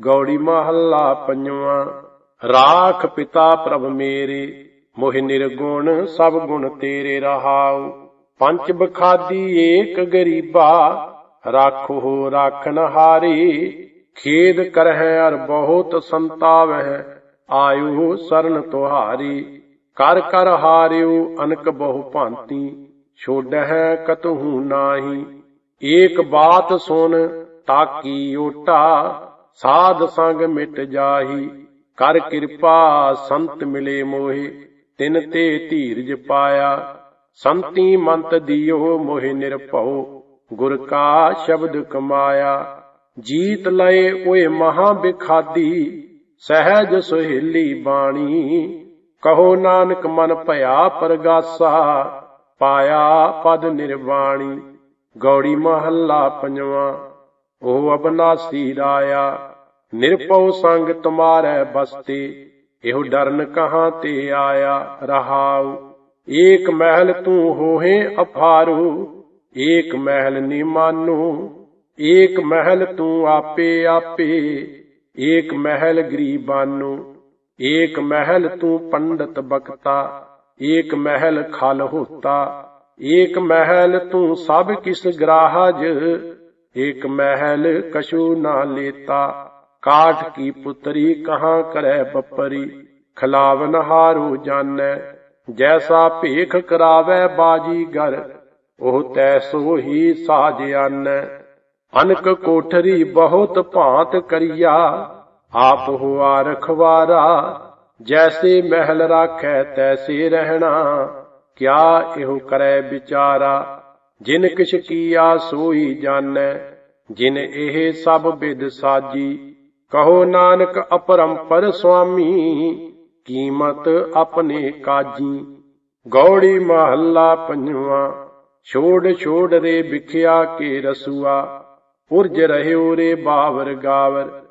ਗੌੜੀ ਮਹੱਲਾ ਪੰਜਵਾਂ। ਰਾਖ ਪਿਤਾ ਪ੍ਰਭ ਮੇਰੇ, ਮੋਹਿ ਨਿਰਗੁਣ ਸਭ ਗੁਣ ਤੇਰੇ ਰਹਾਉ। ਪੰਚ ਬਖਾਦੀ ਏਕ ਗਰੀਬਾ, ਰਾਖੋ ਰਾਖਨ ਹਾਰੀ ਖੇਦ ਕਰਹਿ ਅਰ ਬਹੁਤ ਸੰਤਾਵਹਿ ਆਯੂ ਸਰਨ ਤੁਹਾਰੀ। ਕਰ ਕਰ ਹਾਰਿਓ ਅਨਕ ਬਹੁ ਭਾਂਤੀ, ਛੋਡਹਿ ਕਤਹੂ ਨਾਹੀ। ਏਕ ਬਾਤ ਸੁਣ ਤਾਕੀ ਓਟਾ ਸਾਧ ਸੰਗ ਮਿਟ ਜਾਹੀ, ਕਰ ਕਿਰਪਾ ਸੰਤ ਮਿਲੇ ਮੋਹੇ, ਤਿਨ ਤੇ ਧੀਰਜ ਪਾਇਆ, ਸੰਤੀ ਮੰਤ ਦਿਓ ਮੋਹਿ ਨਿਰਭਉ, ਗੁਰ ਕਾ ਸ਼ਬਦ ਕਮਾਇਆ, ਜੀਤ ਲਏ ਓਏ ਮਹਾ ਬਿਖਾਦੀ, ਸਹਿਜ ਸੁਹੇਲੀ ਬਾਣੀ, ਕਹੋ ਨਾਨਕ ਮਨ ਭਇਆ ਪਰਗਾਸਾ, ਪਾਇਆ ਪਦ ਨਿਰਵਾਣੀ, ਗੌੜੀ ਮਹੱਲਾ ਪੰਜਵਾਂ ਉਹ ਅਬਨਾਸੀ ਰਾਇਆ ਨਿਰਪਉ ਸੰਗ ਤੁਮਾਰੈ ਬਸਤੇ, ਇਹੋ ਡਰਨ ਕਹਾਂ ਤੇ ਆਇਆ ਰਹਾਉ? ਏਕ ਮਹਿਲ ਤੂੰ ਹੋਏ ਅਫਾਰੂ ਏਕ ਮਹਿਲ ਨੀ ਮਾਨੂ, ਏਕ ਮਹਿਲ ਤੂੰ ਆਪੇ ਆਪੇ, ਏਕ ਮਹਿਲ ਗਰੀਬਾਨੂ, ਏਕ ਮਹਿਲ ਤੂੰ ਪੰਡਤ ਬਖਤਾ, ਏਕ ਮਹਿਲ ਖਲ ਹੋਤਾ, ਏਕ ਮਹਿਲ ਤੂੰ ਸਭ ਕਿਸ ਗ੍ਰਾਹਜ ਏਕ ਮਹਿਲ ਕਛੂ ਨਾ ਲੇਤਾ, ਕਾਠ ਕੀ ਪੁਤਰੀ ਕਹਾਂ ਕਰੈ ਬੱਪਰੀ? ਖਲਾਵਨ ਹਾਰੂ ਜਾਣੈ, ਜੈਸਾ ਭੇਖ ਕਰਾਵੈ ਬਾਜੀਗਰ ਉਹ ਤੈਸੋ ਹੀ ਸਾਜਿਆਨ ਅਨਕ ਕੋਠਰੀ ਬਹੁਤ ਭਾਂਤ ਕਰੀਆ, ਆਪ ਹੁਆ ਰਖਵਾਰਾ, ਜੈਸੇ ਮਹਿਲ ਰਾਖੈ ਤੈਸੇ ਰਹਿਣਾ, ਕਿਆ ਇਹੋ ਕਰੈ ਵਿਚਾਰਾ? ਜਿਨ ਕਿਛ ਕੀਆ ਸੋਈ ਜਾਣੈ, ਜਿਨ ਇਹ ਸਭ ਬਿਦ ਸਾਜੀ, ਕਹੋ ਨਾਨਕ ਅਪਰੰਪਰ ਸੁਆਮੀ, ਕੀਮਤ ਆਪਣੇ ਕਾਜੀ। ਗੌੜੀ ਮਹੱਲਾ ਪੰਜਵਾ, ਛੋੜ ਛੋੜ ਰੇ ਵਿਖਿਆ ਕੇ ਰਸੂਆ ਉਰਜ ਰਹਿਓ ਰੇ ਬਾਵਰ ਗਾਵਰ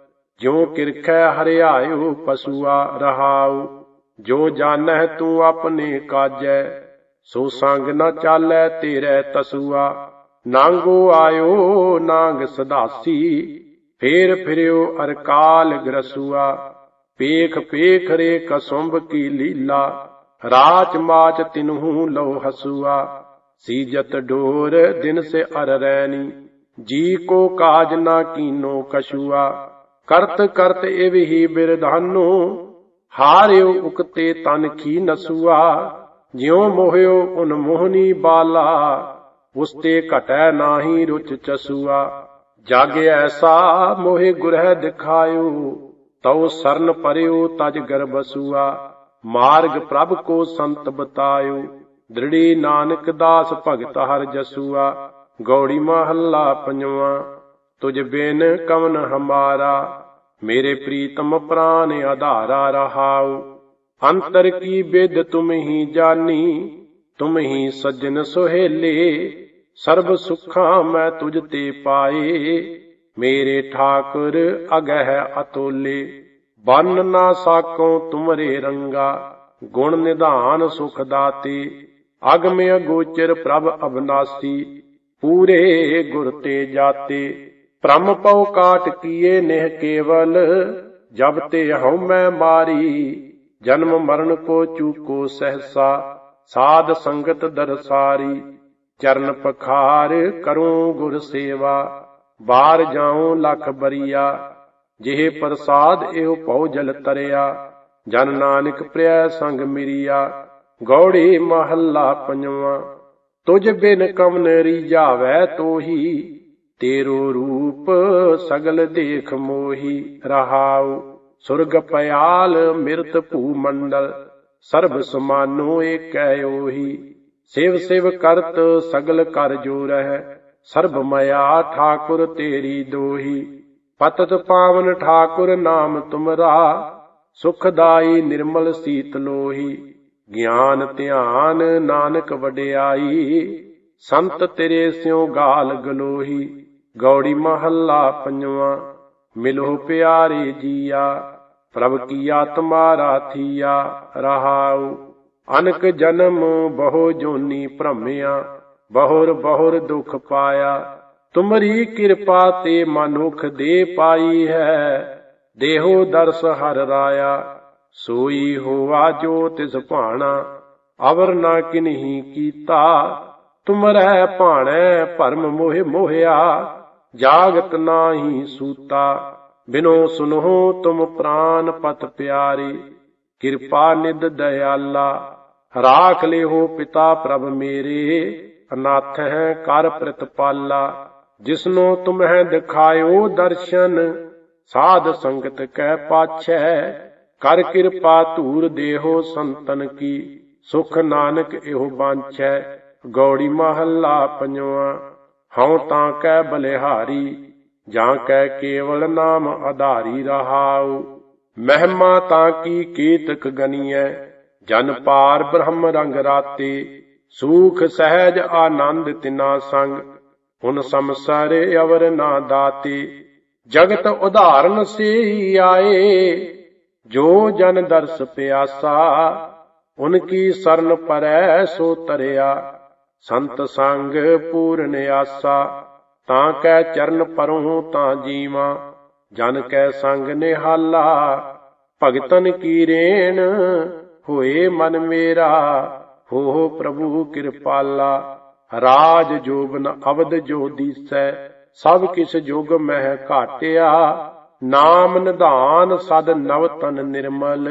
ਜੋ ਕਿਰਖੈ ਹਰਿਆਇਓ ਪਸੂਆ ਰਹਾਉ, ਜੋ ਜਾਣੈ ਤੂੰ ਆਪਣੇ ਕਾਜੈ। ਸੋ ਸੰਗ ਨਾ ਚਾਲੈ ਤੇਰੇ ਤਸੂਆ। ਨਾਂਗੋ ਆਇਓ, ਨਾਂਗ ਸਦਾਸੀ, ਫੇਰ ਫਿਰਿਓ ਅਰਕਾਲ ਗਰਸੂਆ। ਪੇਖ ਪੇਖ ਰੇ ਕਸੁੰਭ ਕੀ ਲੀਲਾ, ਰਾਚ ਮਾਚ ਤਿਨਹੂ ਲੋ ਹਸੂਆ। ਸੀਜਤ ਡੋਰ ਦਿਨ ਸੇ ਅਰ ਰੈਨੀ ਜੀ ਕੋ ਕਾਜ ਨਾ ਕੀਨੋ ਕਸੂਆ ਕਰਤ ਕਰਤ ਇਵ ਬਿਰਧਾਨੋ, ਹਾਰਿਓ ਉਕਤੇ ਤਨ ਕੀ ਨਸੂਆ। ਜਿਉ ਮੋਹਿਓ ਉਨ ਮੋਹਨੀ ਬਾਲਾ, ਉਸਤੇ ਘਟੈ ਨਾਹੀ ਰੁਚ ਚਸੂਆ। ਜਗ ਐਸਾ ਮੋਹਿ ਗੁਰਹਿ ਦਿਖਾਇਓ, ਤਉ ਸਰਨ ਪਰਿਓ ਤਜ ਗਰਬਸੂਆ। ਮਾਰਗ ਪ੍ਰਭ ਕੋ ਸੰਤ ਬਤਾਇਓ, ਦ੍ਰਿੜੀ ਨਾਨਕ ਦਾਸ ਭਗਤ ਹਰ ਜਸੂਆ। ਗੌੜੀ ਮਹੱਲਾ ਪੰਜਵਾ, ਤੁਜ ਬਿਨ ਕਵਨ ਹਮਾਰਾ। ਮੇਰੇ ਪ੍ਰੀਤਮ ਪ੍ਰਾਨ ਆਧਾਰਾ ਰਹਾਓ ਅੰਤਰ ਕੀ ਬਿਦ ਤੁਮ ਹੀ ਜਾਨੀ? ਤੁਮ ਹੀ ਸੱਜਣ ਸੁਹੇਲੇ। ਸਰਬ ਸੁਖਾਂ ਮੈਂ ਤੁਝ ਤੇ ਪਾਏ। ਮੇਰੇ ਠਾਕੁਰ ਅਗਹਿ ਅਤੋਲੇ। ਬੰਨ ਨਾ ਸਾਕੋ ਤੁਮਰੇ ਰੰਗਾ। ਗੁਣ ਨਿਧਾਨ ਸੁਖ ਦਾਤੇ। ਅਗਮ ਅਗੋਚਰ ਪ੍ਰਭ ਅਬਨਾਸੀ। ਪੂਰੇ ਗੁਰ ਤੇ ਜਾਤੇ। ਪ੍ਰਮ ਪਉ ਕਾਟ ਕੀਏ ਨਿਹ ਕੇਵਲ। ਜਬ ਤੇ ਹਉ ਮੈਂ ਮਾਰੀ। ਜਨਮ ਮਰਨ ਕੋ ਚੂਕੋ ਸਹਸਾ, ਸਾਧ ਸੰਗਤ ਦਰਸਾਰੀ, ਚਰਨ ਪਖਾਰ ਕਰੂੰ ਗੁਰ ਸੇਵਾ ਬਾਹਰ ਜਾਉ ਲਖ ਬਰੀਆ, ਜਿਹੇ ਪ੍ਰਸਾਦ ਇਹੋ ਪਉ ਜਲ ਤਰਿਆ, ਜਨ ਨਾਨਕ ਪ੍ਰਿਆ ਸੰਗ ਮਿਰੀਆ, ਗੌੜੀ ਮਹੱਲਾ ਪੰਜਵਾ, ਤੁਝ ਬਿਨ ਕਮਨ ਰੀਜਾਵੈ ਤੋਹੀ, ਤੇਰੋ ਰੂਪ ਸਗਲ ਦੇਖ ਮੋਹੀ ਰਹਾਉ। ਸੁਰਗ ਪਿਆਲ ਮਿਰਤ ਭੂ ਮੰਡਲ ਸਰਬ ਸਮਾਨੋ ਏਕੈ ਓਹੀ। ਸਿਵ ਸਿਵ ਕਰਤ ਸਗਲ ਕਰ ਜੋ ਰਹਿ ਸਰਬ ਮਇਆ ਠਾਕੁਰ ਤੇਰੀ ਦੋਹੀ। ਪਤਤ ਪਾਵਨ ਠਾਕੁਰ ਨਾਮ ਤੁਮਰਾ, ਸੁਖਦਾਈ ਨਿਰਮਲ ਸੀਤ ਲੋਹੀ। ਗਿਆਨ ਧਿਆਨ ਨਾਨਕ ਵਡਿਆਈ, ਸੰਤ ਤੇਰੇ ਸਿਉ ਗਾਲ ਗਲੋਹੀ। ਗੌੜੀ ਮਹੱਲਾ ਪੰਜਵਾ, ਮਿਲੋ ਪਿਆਰੇ ਜੀਆ। ਪ੍ਰਭ ਕੀ ਆਤਮਾ ਰਾਥੀਆ, ਰਹਾਉ। ਅਨਕ ਜਨਮ ਬਹੁ ਜੋਨੀ ਭ੍ਰਮਿਆ, ਬਹੁਰ ਬਹੁਰ ਦੁਖ ਪਾਇਆ। ਤੁਮਰੀ ਕਿਰਪਾ ਤੇ ਮਨੁਖ ਦੇ ਪਾਈ ਹੈ। ਦੇਹੋ ਦਰਸ ਹਰ ਰਾਇਆ, ਸੋਈ ਹੋਆ ਜੋ ਤਿਸ ਭਾਣਾ। ਅਵਰ ਨਾ ਕਿਨਹੀ ਕੀਤਾ ਤੁਮਰੈ ਭਾਣੈ ਭਰਮ ਮੋਹਿ ਮੋਹਿਆ। ਜਾਗਤ ਨਾਹੀ ਸੂਤਾ ਬਿਨੋ ਸੁਨਹੁ ਤੁਮ ਪ੍ਰਾਨ ਪਤ ਪਿਆਰੇ, ਕਿਰਪਾ ਨਿਦ ਦਇਆਲਾ, ਰਾਖ ਲਿਓ ਪਿਤਾ ਪ੍ਰਭ ਮੇਰੇ ਅਨਾਥ ਹੈ ਕਰ ਪ੍ਰਤਪਾਲਾ, ਜਿਸਨੋ ਤੁਮਹਿ ਦਿਖਾਇਓ ਦਰਸ਼ਨ, ਸਾਧ ਸੰਗਤ ਕੈ ਪਾਛੈ, ਕਰ ਕਿਰਪਾ ਧੂਰ ਦੇਹੋ ਸੰਤਨ ਕੀ, ਸੁਖ ਨਾਨਕ ਇਹੋ ਬਾਂਛੈ, ਗੌੜੀ ਮਹੱਲਾ ਪੰਜਵਾ, ਹਉ ਤਾਂ ਕੈ ਬਲਿਹਾਰੀ ਜਾਂ ਕੈ ਕੇਵਲ ਨਾਮ ਆਧਾਰੀ ਰਹਾਉ। ਮਹਿਮਾ ਤਾਂ ਕੀ ਕੀਤਕ ਗਨੀਐ, ਜਨ ਪਾਰ ਬ੍ਰਹਮ ਰੰਗ ਰਾਤੇ। ਸੂਖ ਸਹਿਜ ਆਨੰਦ ਤਿਨਾ ਸੰਗ ਹੁਨ ਸੰਸਾਰੇ ਅਵਰ ਨਾ ਦਾਤੇ। ਜਗਤ ਉਧਾਰਨ ਸੇ ਆਏ, ਜੋ ਜਨ ਦਰਸ ਪਿਆਸਾ ਉਨਕੀ ਸਰਨ ਪਰੈ ਸੋ ਤਰਿਆ। ਸੰਤ ਸੰਗ ਪੂਰਨ ਆਸਾ। ਤਾਂ ਕੈ ਚਰਨ ਪਰੋਂ ਤਾਂ ਜੀਵਾ, ਜਨ ਕੈ ਸੰਗ ਨਿਹਾਲਾ, ਭਗਤਨ ਕੀ ਰੇਣ, ਹੋਏ ਮਨ ਮੇਰਾ, ਹੋ ਪ੍ਰਭੂ ਕਿਰਪਾਲਾ। ਰਾਜ ਜੋਬਨ ਅਵਦ ਜੋ ਦੀਸੈ, ਸਭ ਕਿਸ ਜੁਗ ਮਹਿ ਘਾਟਿਆ। ਨਾਮ ਨਿਧਾਨ ਸਦ ਨਵ ਤਨ ਨਿਰਮਲ,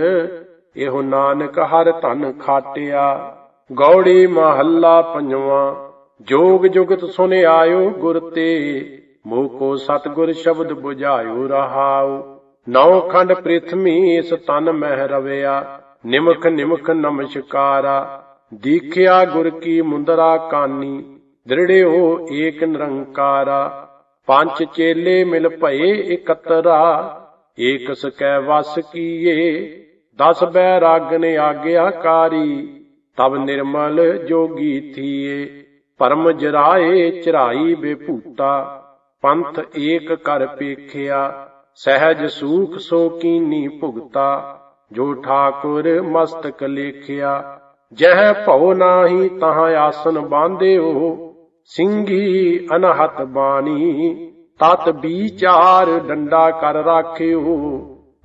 ਇਹੋ ਨਾਨਕ ਹਰ ਧਨ ਖਾਟਿਆ। ਗੌੜੀ ਮਹੱਲਾ ਪੰਜਵਾ ਜੋਗ ਜੁਗਤ ਸੁਨ ਆਇਓ ਗੁਰ ਤੇ, ਮੋਹ ਕੋ ਸਤਗੁਰ ਸ਼ਬਦ 부ਝਾਇਓ ਰਹਾਉ। ਨੌ ਖੰਡ ਪ੍ਰਿਥਮੀ ਇਸ ਤਨ ਮਹਿ ਰਵਿਆ, ਨਿਮਖ ਨਿਮਖ ਨਮਸਕਾਰਾ। ਦੀਖਿਆ ਗੁਰ ਕੀ ਮੁੰਦਰਾ ਕਾਨੀ, ਦ੍ਰਿੜਿਓ ਏਕ ਨਿਰੰਕਾਰਾ। ਪੰਜ ਚੇਲੇ ਮਿਲ ਭਏ ਇਕਤਰਾ, ਏਕ ਸਕੈ ਵਸ ਕੀਏ। ਦਸ ਬੈ ਰਾਗਨ ਆਗਿਆਕਾਰੀ ਤਬ ਨਿਰਮਲ ਜੋਗੀ ਥੀਏ। ਪਰਮ ਜਰਾਏ ਚਰਾਈ ਬੇਭੂਤਾ ਪੰਥ ਏਕ ਕਰ ਪੇਖਿਆ, ਸਹਿਜ ਸੂਖ ਸੋ ਕੀਨੀ ਭੁਗਤਾ, ਜੋ ਠਾਕੁਰ ਮਸਤਕ ਲੇਖਿਆ, ਜਹ ਭਉ ਨਾਹੀ ਤਹ ਆਸਨ ਬਾਂਧਿਓ ਸਿੰਘੀ ਅਨਹਤ ਬਾਣੀ, ਤਤ ਵਿਚਾਰ ਡੰਡਾ ਕਰ ਰਾਖਿਓ,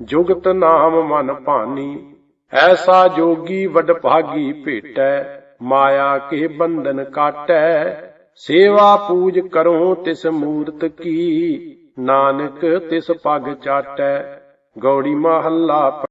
ਜੁਗਤ ਨਾਮ ਮਨ ਭਾਨੀ, ਐਸਾ ਜੋਗੀ ਵਡ ਭਾਗੀ ਭੇਟੈ ਮਾਇਆ ਕੇ ਬੰਧਨ ਕਾਟੈ, ਸੇਵਾ ਪੂਜ ਕਰੋ ਤਿਸ ਮੂਰਤ ਕੀ, ਨਾਨਕ ਤਿਸ ਪਗ ਚਾਟੈ, ਗੌੜੀ ਮਹੱਲਾ